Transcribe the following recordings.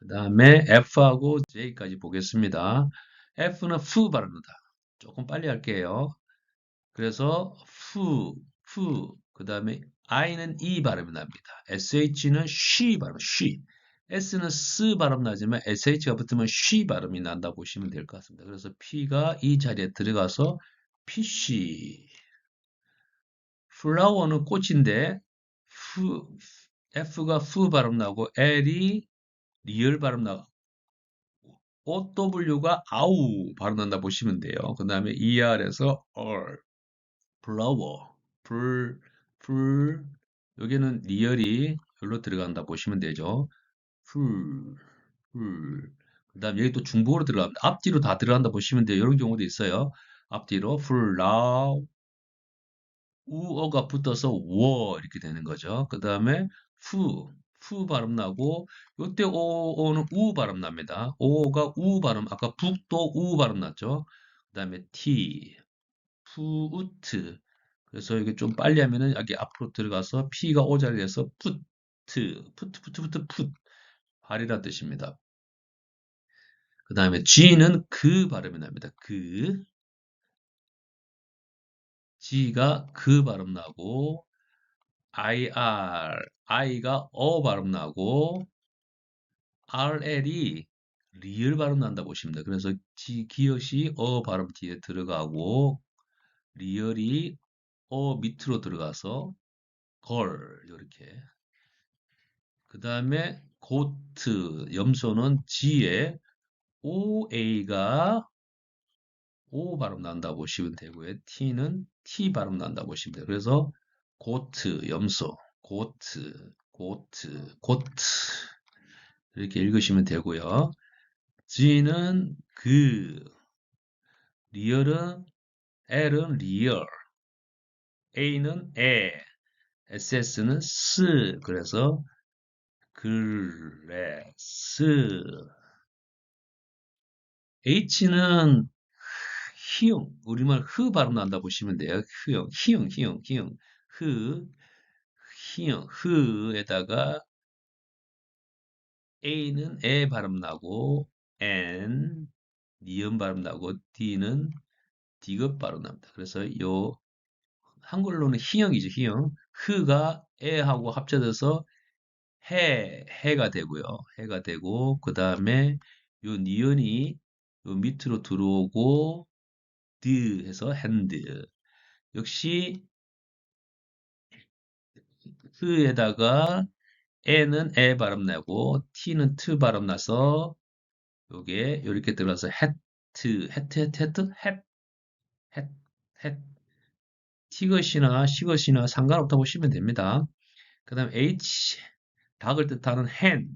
그 다음에 F하고 J까지 보겠습니다. F는 푸 발음이다. 조금 빨리 할게요. 그래서 푸, 푸, 그 다음에 I는 E 발음이 납니다. SH는 쉬 발음, 쉬. S는 스 발음 나지만 SH가 붙으면 쉬 발음이 난다 보시면 될 것 같습니다. 그래서 P가 이 자리에 들어가서 PC. 플라워는 꽃인데 푸, F가 푸 발음 나고 L이 리얼 발음 나고 OW가 아우 발음 난다 보시면 돼요. 그 다음에 ER에서 R, flower, 불, 불, 여기는 리얼이 여기로 들어간다 보시면 되죠. 풀, 풀. 그 다음 여기 또 중복으로 들어갑니다. 앞뒤로 다 들어간다 보시면 돼요. 이런 경우도 있어요. 앞뒤로 플라우, 우어가 붙어서 워 이렇게 되는 거죠. 그 다음에 푸, 푸 발음 나고 요때 오, 오는 우 발음 납니다. 오가 우 발음, 아까 북도 우 발음 났죠. 그 다음에 티, 푸우트. 그래서 이게 좀 빨리 하면은 여기 앞으로 들어가서 P가 O 자리에서 푸트, 푸트, 푸트, 푸트, 풋. 발이라 뜻입니다. 그 다음에 G는 그 발음이 납니다. 그. G가 그 발음 나고, IR, I가 어 발음 나고, RL이 리을 발음 난다 보십니다. 그래서 G, 기엇이 어 발음 뒤에 들어가고, 리얼이 어 밑으로 들어가서 걸 이렇게 그 다음에 고트 염소는 G에 OA가 O 발음 난다 보시면 되고요. T는 T 발음 난다 보시면 돼요. 그래서 고트 염소 고트 고트 고트. 이렇게 읽으시면 되고요. G는 그 리얼은 L은 리얼. A는 에 SS는 스 그래서 그레스. H는 히응 우리말 흐 발음 난다 보시면 돼요. 흐응 히응 히응 히응 흐 히응 흐에다가 A는 에 발음 나고 N 니은 발음 나고 D는 디귿 발음 납니다. 그래서 요 한글로는 희영이죠, 희영. 흐가 에하고 합쳐져서 해, 해가 되고요. 해가 되고, 그 다음에 요 니은이 요 밑으로 들어오고, 드 해서 핸드. 역시, 흐에다가 에는 에 발음 나고, t는 트 발음 나서, 요게 요렇게 들어가서 해트, 해트, 해트, 해트, 햇, 햇, 햇. 티것이나 시것이나 상관없다 보시면 됩니다. 그 다음 H, 닭을 뜻하는 hen,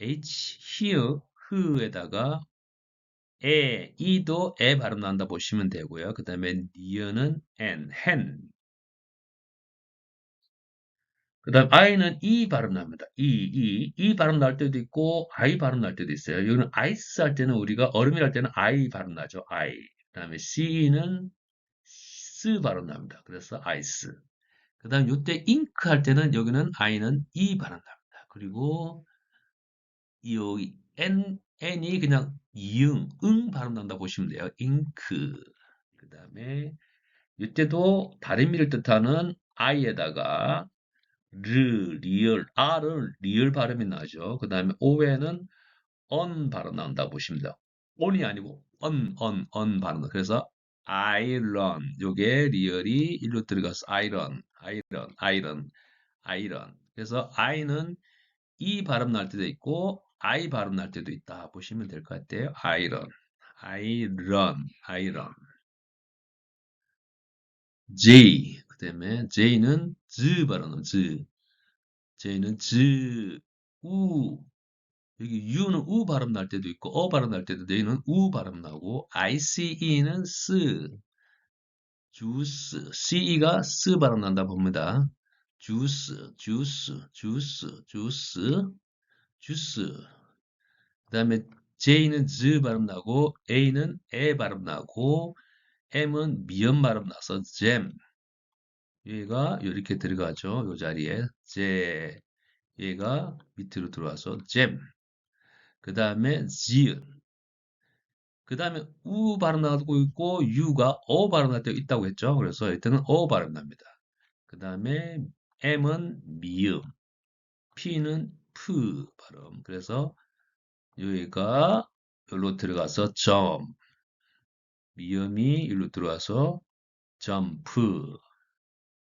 H, here, 흐에다가 에, 이도 에 발음 난다 보시면 되고요. 그 다음에 니어는 n, hen. 그 다음 I는 E 발음 납니다. E, E, E 발음 날 때도 있고 I 발음 날 때도 있어요. 여기는 아이스 할 때는 우리가 얼음이랄 때는 I 발음 나죠. I. 그 다음에 C는 스 발음 납니다. 그래서 아이스. 그 다음 이때 잉크 할 때는 여기는 I는 E 발음 납니다. 그리고 이 N, N이 그냥 이응, 응 발음 난다 보시면 돼요. 잉크. 그 다음에 이때도 다른 미를 뜻하는 I에다가 르, 리얼, R은 리얼 발음이 나죠. 그 다음에 O에는 언 발음 나온다 돼요. on이 아니고 언, 언, 언 발음. 그래서 아이런 요게 리얼이 일로 들어가서 아이런, 아이런, 아이런, 아이런. 그래서 I는 E 발음 날 때도 있고 I 발음 날 때도 있다 보시면 될 것 같아요. 아이런, 아이런, 아이런. J 그 다음에 J는 즈 발음은 즈. J는 즈, 우. 여기 U는 우 발음 날 때도 있고 어 발음 날 때도 J는 우 발음 나고 ICE는 스. 주스. CE가 스 발음 난다 봅니다. 주스, 주스, 주스, 주스, 주스. 그 다음에 J는 즈 발음 나고 A는 에 발음 나고 M은 미음 발음 나서 잼. 얘가 이렇게 들어가죠. 이 자리에 제 얘가 밑으로 들어와서 잼. 그 다음에 지은. 그 다음에 우 발음 나고 있고 유가 어 발음 날 때 있다고 했죠. 그래서 이때는 어 발음 납니다. 그 다음에 M은 미음, P는 프 발음. 그래서 여기가 여기로 들어가서 점, 미음이 일로 들어와서 점프